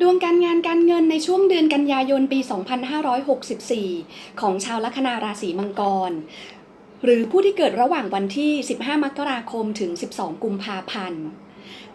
ดวงการงานการเงินในช่วงเดือนกันยายนปี 2564 ของชาวลัคนาราศีมังกร หรือผู้ที่เกิดระหว่างวันที่ 15 มกราคมถึง 12 กุมภาพันธ์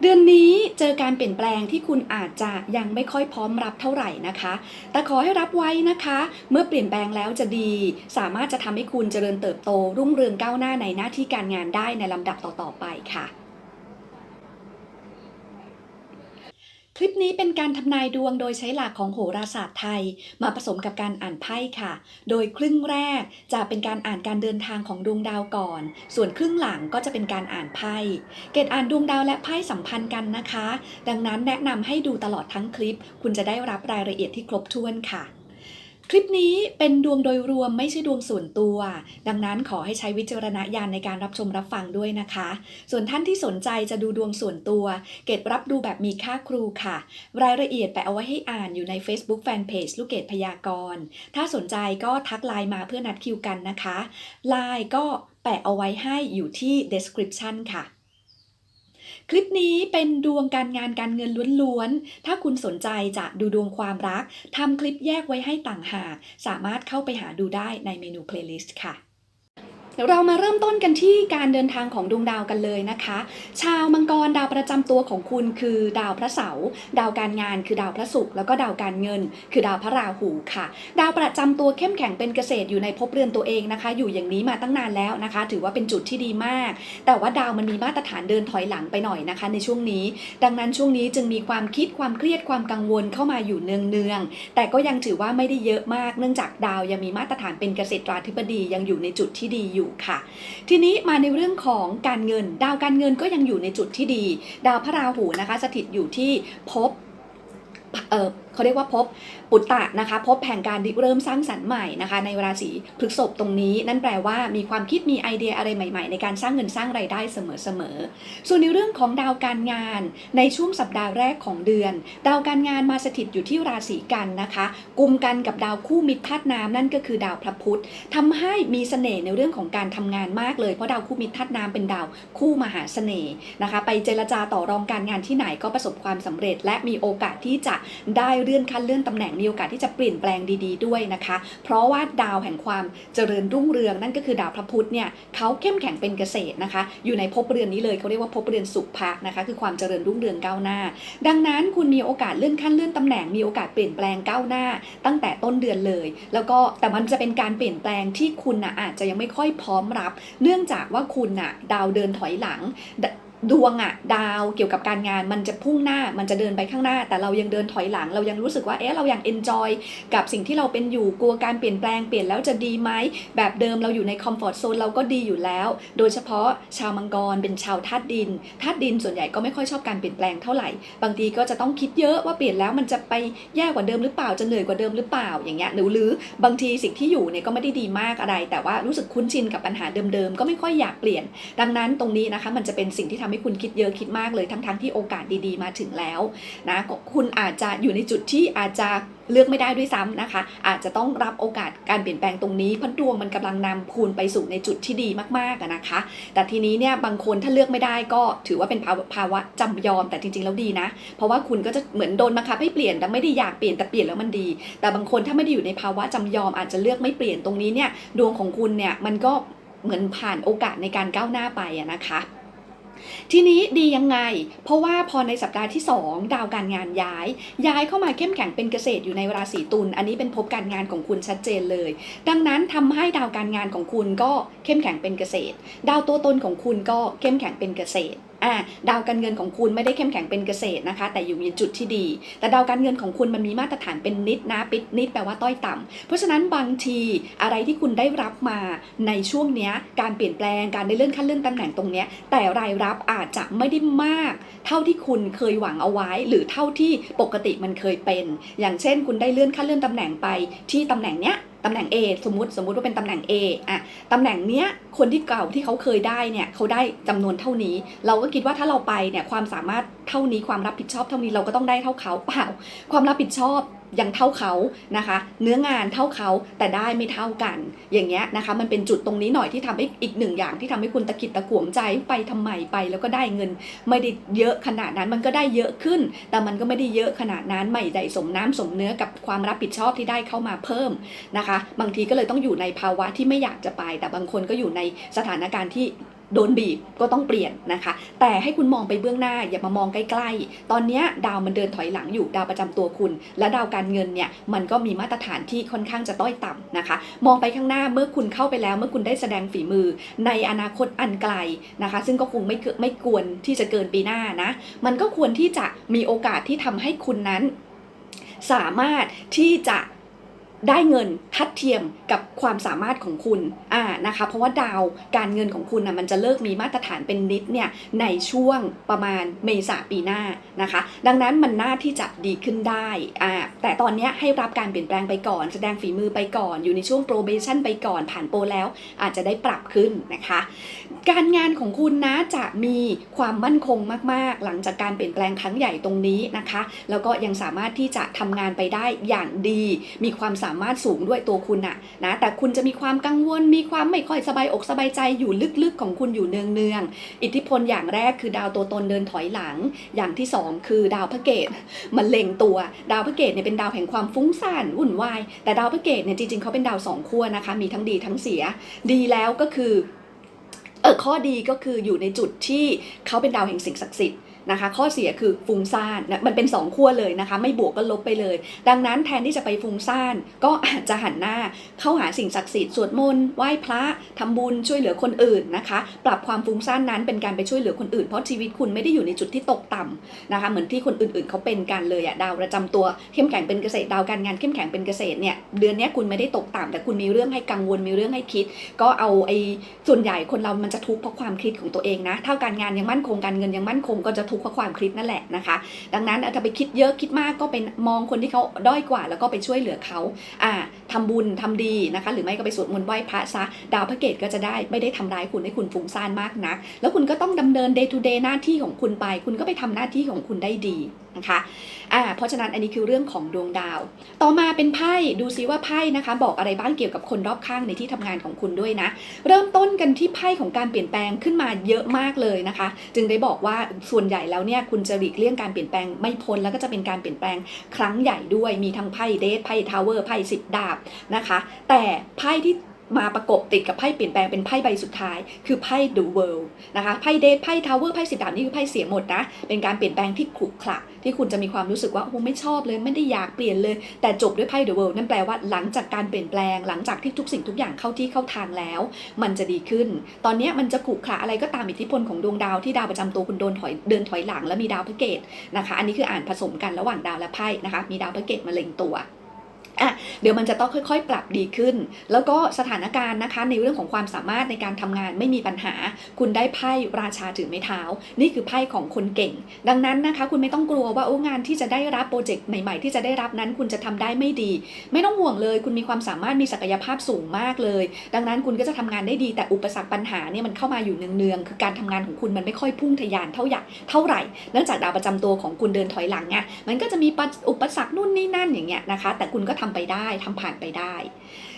เดือนนี้เจอการเปลี่ยนแปลงที่คุณอาจจะยังไม่ค่อยพร้อมรับเท่าไหร่นะคะ แต่ขอให้รับไว้นะคะ เมื่อเปลี่ยนแปลงแล้วจะดี สามารถจะทำให้คุณเจริญเติบโตรุ่งเรืองก้าวหน้าในหน้าที่การงานได้ในลำดับต่อๆไปค่ะ คลิปนี้เป็นการทำนายดวงโดยใช้หลักของโหราศาสตร์ไทย มาผสมกับการอ่านไพ่ค่ะ โดยครึ่งแรกจะเป็นการอ่านการเดินทางของดวงดาวก่อน ส่วนครึ่งหลังก็จะเป็นการอ่านไพ่ เกตอ่านดวงดาวและไพ่สัมพันธ์กันนะคะ ดังนั้นแนะนำให้ดูตลอดทั้งคลิป คุณจะได้รับรายละเอียดที่ครบถ้วนค่ะ คลิปนี้เป็นดวงโดยรวมไม่ใช่ดวงส่วนตัว ดังนั้นขอให้ใช้วิจารณญาณในการรับชมรับฟังด้วยนะคะ ส่วนท่านที่สนใจจะดูดวงส่วนตัว เกตรับดูแบบมีค่าครูค่ะ รายละเอียดแปะเอาไว้ให้อ่านอยู่ใน Facebook Fanpage ลูกเกดพยากรณ์ถ้าสนใจก็ทักไลน์มาเพื่อนัดคิวกันนะคะไลน์ก็แปะเอาไว้ให้อยู่ที่ description ค่ะ คลิปนี้เป็นดวงการงานการเงินล้วนๆ ถ้าคุณสนใจจะดูดวงความรักทำคลิปแยกไว้ให้ต่างหาก สามารถเข้าไปหาดูได้ในเมนูเพลย์ลิสต์ค่ะ เดี๋ยวเรามาเริ่มต้นกันที่การเดินทางของดวงดาวกันเลยนะคะ ชาวมังกรดาวประจำตัวของคุณคือดาวพระเสาร์ดาวการงานคือดาวพระศุกร์แล้วก็ดาวการเงิน คือดาวพระราหูค่ะ ดาวประจำตัวเข้มแข็งเป็นเกษตรอยู่ในภพเรือนตัวเองนะคะ อยู่อย่างนี้มาตั้งนานแล้วนะคะ ถือว่าเป็นจุดที่ดีมาก แต่ว่าดาวมันมีมาตรฐานเดินถอยหลังไปหน่อยนะคะ ในช่วงนี้ ดังนั้นช่วงนี้จึงมีความคิดความเครียดความกังวลเข้ามาอยู่เนืองๆแต่ก็ยังถือว่าไม่ได้เยอะมาก เนื่องจากดาวยังมีมาตรฐานเป็นเกษตราธิบดียังอยู่ในจุดที่ดีอยู่ค่ะ ทีนี้มาในเรื่องของการเงิน ดาวการเงินก็ยังอยู่ในจุดที่ดี ดาวพระราหูนะคะ สถิตอยู่ที่ภพเออ เขาเรียกว่าภพปุตตะนะคะภพแห่งการริเริ่มสร้างสรรค์ใหม่นะคะ ในราศีพฤษภตรงนี้ นั่นแปลว่ามีความคิดมีไอเดียอะไรใหม่ ๆ ในการสร้างเงินสร้างไรายได้เสมอๆส่วนในเรื่องของดาวการงาน ในช่วงสัปดาห์แรกของเดือน ดาวการงานมาสถิตอยู่ที่ราศีกันนะคะกลุ่มกันกับดาวคู่มิตรธาตุน้ำนั่นก็คือดาวพระพุธทำให้มีเสน่ห์ในเรื่องของการทำงานมากเลยเพราะดาวคู่มิตรธาตุน้ำเป็นดาวคู่มหาเสน่ห์นะคะ ไปเจรจาต่อรองการงานที่ไหนก็ประสบความสำเร็จ และมีโอกาสที่จะได้เลื่อนขั้นเลื่อนตำแหน่งมีโอกาสที่จะเปลี่ยนแปลงดีๆด้วยนะคะ เพราะว่าดาวแห่งความเจริญรุ่งเรืองนั่นก็คือดาวพระพุธเนี่ยเขาเข้มแข็งเป็นเกษตรนะคะ อยู่ในภพเรือนนี้เลยเขาเรียกว่าภพเรือนสุภะนะคะคือความเจริญรุ่งเรืองก้าวหน้า ดังนั้นคุณมีโอกาสเลื่อนขั้นเลื่อนตำแหน่งมีโอกาสเปลี่ยนแปลงก้าวหน้า ตั้งแต่ต้นเดือนเลย แล้วก็แต่มันจะเป็นการเปลี่ยนแปลงที่คุณนะอาจจะยังไม่ค่อยพร้อมรับ เนื่องจากว่าคุณน่ะดาวเดินถอยหลัง ดวงอะดาวเกี่ยวกับการงานมันจะพุ่งหน้ามันจะเดินไปข้างหน้า แต่เรายังเดินถอยหลัง เรายังรู้สึกว่าเอ๊ะเรายังเอนจอยกับสิ่งที่เราเป็นอยู่กลัวการเปลี่ยนแปลงเปลี่ยนแล้วจะดีไหมแบบเดิมเราอยู่ในคอมฟอร์ทโซนเราก็ดีอยู่แล้ว โดยเฉพาะชาวมังกรเป็นชาวธาตุดินธาตุดินส่วนใหญ่ก็ไม่ค่อยชอบการเปลี่ยนแปลงเท่าไหร่ บางทีก็จะต้องคิดเยอะว่าเปลี่ยนแล้วมันจะไปแย่กว่าเดิมหรือเปล่าจะเหนื่อยกว่าเดิมหรือเปล่าอย่างเงี้ยหรือหรือบางทีสิ่งที่อยู่เนี่ยก็ไม่ได้ดีมากอะไร แต่ว่ารู้สึกคุ้นชินกับปัญหาเดิมๆก็ไม่ค่อยอยากเปลี่ยน ดังนั้นตรงนี้นะคะมันจะเป็นสิ่งที่ทำให้คุณคิดเยอะคิดมากเลยทั้งๆทที่โอกาสดีๆ มาถึงแล้วนะคุณอาจจะอยู่ในจุดที่อาจจะเลือกไม่ได้ด้วยซ้ำนะคะ อาจจะต้องรับโอกาสการเปลี่ยนแปลงตรงนี้พราะดวงมันกำลังนำคุณไปสู่ในจุดที่ดีมากๆนะคะ แต่ทีนี้เนี่ยบางคนถ้าเลือกไม่ได้ก็ถือว่าเป็นภาวะภาวะจำยอมแต่จริงๆแล้วดีนะ เพราะว่าคุณก็จะเหมือนโดนบังคับให้เปลี่ยนแต่ไม่ได้อยากเปลี่ยนแต่เปลี่ยนแล้วมันดี แต่บางคนถ้าไม่ได้อยู่ในภาวะจำยอมอาจจะเลือกไม่เปลี่ยนตรงนี้เนี่ยดวงของคุณเนี่ยมันก็เหมือนผ่านโอกาสในการก้าวหน้าไปนะคะ ทีนี้ดียังไง เพราะว่าพอในสัปดาห์ที่ 2 ดาวการงานย้าย ย้ายเข้ามาเข้มแข็งเป็นเกษตรอยู่ในราศีตุลอันนี้เป็นภพการงานของคุณชัดเจนเลย ดังนั้นทำให้ดาวการงานของคุณก็เข้มแข็งเป็นเกษตร ดาวตัวตนของคุณก็เข้มแข็งเป็นเกษตร อ่าดาวการเงินของคุณไม่ได้เข้มแข็งเป็นเกษตรนะคะ แต่อยู่ในจุดที่ดี แต่ดาวการเงินของคุณมันมีมาตรฐานเป็นนิดนะปิดนิดแปลว่าต้อยต่ำเพราะฉะนั้นบางทีอะไรที่คุณได้รับมาในช่วงเนี้ยการเปลี่ยนแปลงการได้เลื่อนขั้นเลื่อนตำแหน่งตรงเนี้ยแต่รายรับอาจจะไม่ได้มาก เท่าที่คุณเคยหวังเอาไว้ หรือเท่าที่ปกติมันเคยเป็น อย่างเช่น คุณได้เลื่อนขั้นเลื่อนตำแหน่งไปที่ตำแหน่งเนี้ยตำแหน่ง A สมมติสมมุติว่าเป็นตำแหน่ง A อะตำแหน่งเนี้ยคนที่เก่าที่เขาเคยได้เนี่ยเขาได้จำนวนเท่านี้ เราก็คิดว่าถ้าเราไปเนี่ยความสามารถเท่านี้ความรับผิดชอบเท่านี้เราก็ต้องได้เท่าเขาเปล่า ความรับผิดชอบ ยังเท่าเขานะคะ เนื้องานเท่าเขาแต่ได้ไม่เท่ากัน อย่างเงี้ยนะคะ มันเป็นจุดตรงนี้หน่อยที่ทำให้อีกหนึ่งอย่างที่ทำให้คุณตะกิดตะขวงใจไปทำไมไป แล้วก็ได้เงินไม่ได้เยอะขนาดนั้นมันก็ได้เยอะขึ้น แต่มันก็ไม่ได้เยอะขนาดนั้นไม่ได้สมน้ำสมเนื้อกับความรับผิดชอบที่ได้เข้ามาเพิ่มนะคะ บางทีก็เลยต้องอยู่ในภาวะที่ไม่อยากจะไป แต่บางคนก็อยู่ในสถานการณ์ที่ โดนบีบก็ต้องเปลี่ยนนะคะ แต่ให้คุณมองไปเบื้องหน้าอย่ามามองใกล้ๆ ตอนนี้ดาวมันเดินถอยหลังอยู่ดาวประจำตัวคุณ และดาวการเงินเนี่ยมันก็มีมาตรฐานที่ค่อนข้างจะต้อยต่ำนะคะ มองไปข้างหน้าเมื่อคุณเข้าไปแล้ว เมื่อคุณได้แสดงฝีมือ ในอนาคตอันไกลนะคะ ซึ่งก็คงไม่เกิไม่ควรที่จะเกินปีหน้านะ มันก็ควรที่จะมีโอกาสที่ทำให้คุณนั้น สามารถที่จะ ได้เงินทัดเทียมกับความสามารถของคุณอ่านะคะเพราะว่าดาวการเงินของคุณนะมันจะเลิกมีมาตรฐานเป็นนิดเนี่ยในช่วงประมาณเมษาปีหน้านะคะ ดังนั้นมันน่าที่จะดีขึ้นได้อ่าแต่ตอนนี้ให้รับการเปลี่ยนแปลงไปก่อน แสดงฝีมือไปก่อน อยู่ในช่วง probation ไปก่อนผ่านโปรแล้วอาจจะได้ปรับขึ้นนะคะ การงานของคุณนะจะมีความมั่นคงมาก ๆ หลังจากการเปลี่ยนแปลงครั้งใหญ่ตรงนี้นะคะ แล้วก็ยังสามารถที่จะทำงานไปได้อย่างดี มีความสามารถสูงด้วยตัวคุณอะนะแต่คุณจะมีความกังวล มีความไม่ค่อยสบายอกสบายใจอยู่ลึกๆของคุณอยู่เนืองๆอิทธิพลอย่างแรกคือดาวตัวตนเดินถอยหลัง อย่างที่สองคือดาวพระเกตมันเล็งตัว ดาวพระเกตเนี่ยเป็นดาวแห่งความฟุ้งซ่านวุ่นวายแต่ดาวพระเกตเนี่ยจริงๆเขาเป็นดาวสองขั้วนะคะมีทั้งดีทั้งเสีย ดีแล้วก็คือ ออข้อดีก็คืออยู่ในจุดที่เขาเป็นดาวแห่งสิ่งศักดิ์สิทธิ์ นะคะ ข้อเสียคือฟุ้งซ่านมันเป็นสองขั้วเลยนะคะ ไม่บวกก็ลบไปเลย ดังนั้นแทนที่จะไปฟุ้งซ่าน ก็อาจจะหันหน้า เข้าหาสิ่งศักดิ์สิทธิ์สวดมนต์ไหว้พระทำบุญช่วยเหลือคนอื่นนะคะ ปรับความฟุ้งซ่านนั้นเป็นการไปช่วยเหลือคนอื่น เพราะชีวิตคุณไม่ได้อยู่ในจุดที่ตกต่ำนะคะ เหมือนที่คนอื่นๆเขาเป็นกันเลยอะดาวประจำตัวเข้มแข็งเป็นเกษตรดาวการงานเข้มแข็งเป็นเกษตรเนี่ยเดือนนี้คุณไม่ได้ตกต่ำแต่คุณมีเรื่องให้กังวลมีเรื่องให้คิด ก็เอาไอ้ส่วนใหญ่คนเรามันจะทุกข์เพราะความคิดของตัวเองนะถ้าการงานยังมั่นคงการเงินยังมั่นคงก็จะทุกข์เพราะความคิดนั่นแหละนะคะ ดังนั้นถ้าไปคิดเยอะคิดมากก็เป็นมองคนที่เขาด้อยกว่า แล้วก็ไปช่วยเหลือเขาอ่าทำบุญทำดีนะคะ หรือไม่ก็ไปสวดมนต์ไหว้พระซะดาวพระเกตก็จะได้ไม่ได้ทำร้ายคุณให้คุณฟุ้งซ่านมากนัก แล้วคุณก็ต้องดำเนิน day to day หน้าที่ของคุณไป คุณก็ไปทำหน้าที่ของคุณได้ดีนะคะอ่าเพราะฉะนั้นอันนี้คือเรื่องของดวงดาว ต่อมาเป็นไพ่ดูซิว่าไพ่นะคะ บอกอะไรบ้างเกี่ยวกับคนรอบข้างในที่ทำงานของคุณด้วยนะ เริ่มต้นกันที่ไพ่ของการเปลี่ยนแปลงขึ้นมาเยอะมากเลยนะคะ จึงได้บอกว่าส่วนใหญ่แล้วเนี่ยคุณจะหลีกเลี่ยงการเปลี่ยนแปลงไม่พ้นแล้วก็จะเป็นการเปลี่ยนแปลงครั้งใหญ่ด้วยมีทั้งไพ่เดทไพ่ทาวเวอร์ไพ่สิบดาบนะคะ แต่ไพ่ที่ มาประกบติดกับไพ่เปลี่ยนแปลงเป็นไพ่ใบสุดท้าย คือไพ่ The World นะคะไพ่เดทไพ่ทาวเวอร์ไพ่สิบดาบนี่คือไพ่เสียหมดนะเป็นการเปลี่ยนแปลงที่ขรุขระที่คุณจะมีความรู้สึกว่าโอ้ไม่ชอบเลยไม่ได้อยากเปลี่ยนเลย แต่จบด้วยไพ่ The World นั่นแปลว่าหลังจากการเปลี่ยนแปลงหลังจากที่ทุกสิ่งทุกอย่างเข้าที่เข้าทางแล้ว มันจะดีขึ้น ตอนนี้มันจะขรุขระอะไรก็ตามอิทธิพลของดวงดาวที่ดาวประจำตัวคุณโดนถอยเดินถอยหลังแล้วมีดาวพระเกตนะคะ อันนี้คืออ่านผสมกันระหว่างดาวและไพ่นะคะ มีดาวพระเกตมาเล็งตัว อะเดี๋ยวมันจะต้องค่อยๆ ปรับดีขึ้น แล้วก็สถานการณ์นะคะในเรื่องของความสามารถในการทำงานไม่มีปัญหา คุณได้ไพ่ราชาถือไม้เท้า นี่คือไพ่ของคนเก่ง ดังนั้นนะคะ คุณไม่ต้องกลัวว่าโอ้งานที่จะได้รับโปรเจกต์ใหม่ๆ ที่จะได้รับนั้นคุณจะทำได้ไม่ดี ไม่ต้องห่วงเลย คุณมีความสามารถมีศักยภาพสูงมากเลย ดังนั้นคุณก็จะทำงานได้ดีแต่อุปสรรคปัญหาเนี่ยมันเข้ามาอยู่เนืองๆคือการทำงานของคุณมันไม่ค่อยพุ่งทะยานเท่าไหร่เท่าไหร่เนื่องจากดาวประจำตัวของคุณเดินถอยหลังไงมันก็จะมีอุปสรรคนู่นนี่นั่นอย่างเงี้ยนะคะ แต่คุณก็ทำไปได้ทำผ่านไปได้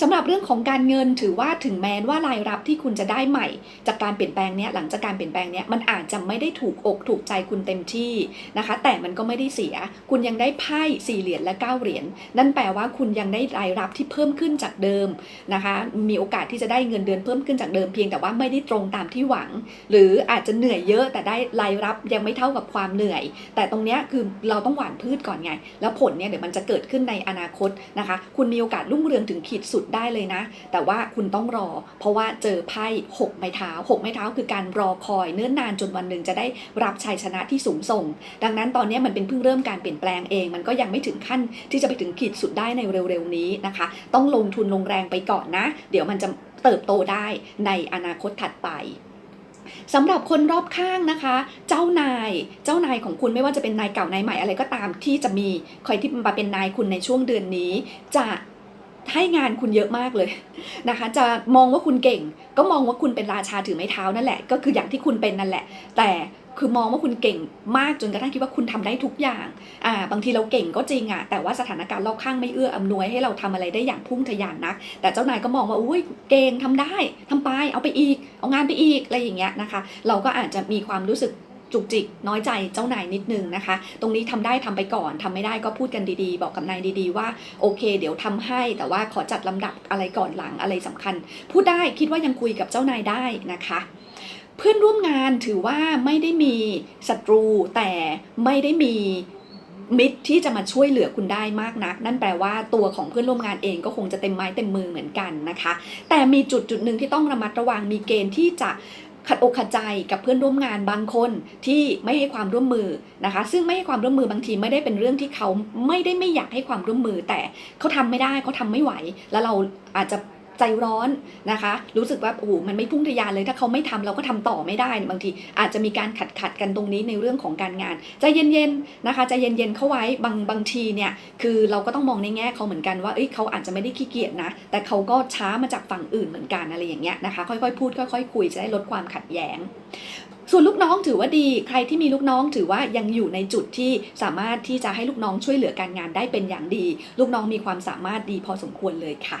สำหรับเรื่องของการเงินถือว่าถึงแม้ว่ารายรับที่คุณจะได้ใหม่ จากการเปลี่ยนแปลงเนี้ยหลังจากการเปลี่ยนแปลงเนี้ยมันอาจจะไม่ได้ถูกอกถูกใจคุณเต็มที่นะคะ แต่มันก็ไม่ได้เสีย คุณยังได้ไพ่สี่เหรียญและเก้าเหรียญนั่นแปลว่าคุณยังได้รายรับที่เพิ่มขึ้นจากเดิมนะคะ มีโอกาสที่จะได้เงินเดือนเพิ่มขึ้นจากเดิมเพียงแต่ว่าไม่ได้ตรงตามที่หวัง หรืออาจจะเหนื่อยเยอะแต่ได้รายรับยังไม่เท่ากับความเหนื่อย แต่ตรงเนี้ยคือเราต้องหว่านพืชก่อนไง แล้วผลเนี่ยเดี๋ยวมันจะเกิดขึ้นในอนาคตนะคะ คุณมีโอกาสรุ่งเรืองถึงขีดสุดได้เลยนะ แต่ว่าคุณต้องรอ เพราะว่าเจอไพ่หกไม้เท้าหกไม้เท้าคือการรอคอยเนิ่นนานจนวันหนึ่งจะได้รับชัยชนะที่สูงส่ง ดังนั้นตอนนี้มันเป็นเพิ่งเริ่มการเปลี่ยนแปลงเอง มันก็ยังไม่ถึงขั้นที่จะไปถึงขีดสุดได้ในเร็วๆนี้นะคะ ต้องลงทุนลงแรงไปก่อนนะ เดี๋ยวมันจะเติบโตได้ในอนาคตถัดไปสำหรับคนรอบข้างนะคะ เจ้านายเจ้านายของคุณไม่ว่าจะเป็นนายเก่านายใหม่อะไรก็ตามที่จะมีคอยที่มาเป็นนายคุณในช่วงเดือนนี้ จะ ให้งานคุณเยอะมากเลยนะคะ จะมองว่าคุณเก่ง ก็มองว่าคุณเป็นราชาถือไม้เท้านั่นแหละ ก็คืออย่างที่คุณเป็นนั่นแหละ แต่คือมองว่าคุณเก่งมากจนกระทั่งคิดว่าคุณทำได้ทุกอย่าง อ่า บางทีเราเก่งก็จริงอะแต่ว่าสถานการณ์รอบข้างไม่เอื้ออำนวยให้เราทำอะไรได้อย่างพุ่งทะยานนัก แต่เจ้านายก็มองว่า อุ้ย เก่งทำได้ทำไป เอาไปอีก เอางานไปอีก อะไรอย่างเงี้ยนะคะ เราก็อาจจะมีความรู้สึก จุกจิกน้อยใจเจ้านายนิดนึงนะคะ ตรงนี้ทำได้ทำไปก่อนทำไม่ได้ก็พูดกันดีๆ บอกกับนายดีๆ ว่าโอเค เดี๋ยวทำให้แต่ว่าขอจัดลำดับอะไรก่อนหลังอะไรสำคัญ พูดได้คิดว่ายังคุยกับเจ้านายได้นะคะเพื่อนร่วมงานถือว่าไม่ได้มีศัตรูแต่ไม่ได้มีมิตรที่จะมาช่วยเหลือคุณได้มากนัก นั่นแปลว่าตัวของเพื่อนร่วมงานเองก็คงจะเต็มไม้เต็มมือเหมือนกันนะคะ แต่มีจุดจุดหนึ่งที่ต้องระมัดระวังมีเกณฑ์ที่จะ ขัดอกขัดใจกับเพื่อนร่วมงานบางคนที่ไม่ให้ความร่วมมือนะคะ ซึ่งไม่ให้ความร่วมมือบางทีไม่ได้เป็นเรื่องที่เขาไม่ได้ไม่อยากให้ความร่วมมือ แต่เขาทำไม่ได้เขาทำไม่ไหว แล้วเราอาจจะ ใจร้อนนะคะ รู้สึกว่าโอ้โหมันไม่พุ่งทะยานเลย ถ้าเขาไม่ทำเราก็ทำต่อไม่ได้บางที อาจจะมีการขัดขัดกันตรงนี้ในเรื่องของการงานใจเย็นๆนะคะใจเย็นๆเข้าไว้บางบางทีเนี่ยคือเราก็ต้องมองในแง่เขาเหมือนกันว่าเอ้ยเขาอาจจะไม่ได้ขี้เกียจนะ แต่เขาก็ช้ามาจากฝั่งอื่นเหมือนกันอะไรอย่างเงี้ยนะคะ ค่อยๆพูดค่อยๆคุยจะได้ลดความขัดแย้งส่วนลูกน้องถือว่าดี ใครที่มีลูกน้องถือว่ายังอยู่ในจุดที่สามารถที่จะให้ลูกน้องช่วยเหลือการงานได้เป็นอย่างดี ลูกน้องมีความสามารถดีพอสมควรเลยค่ะ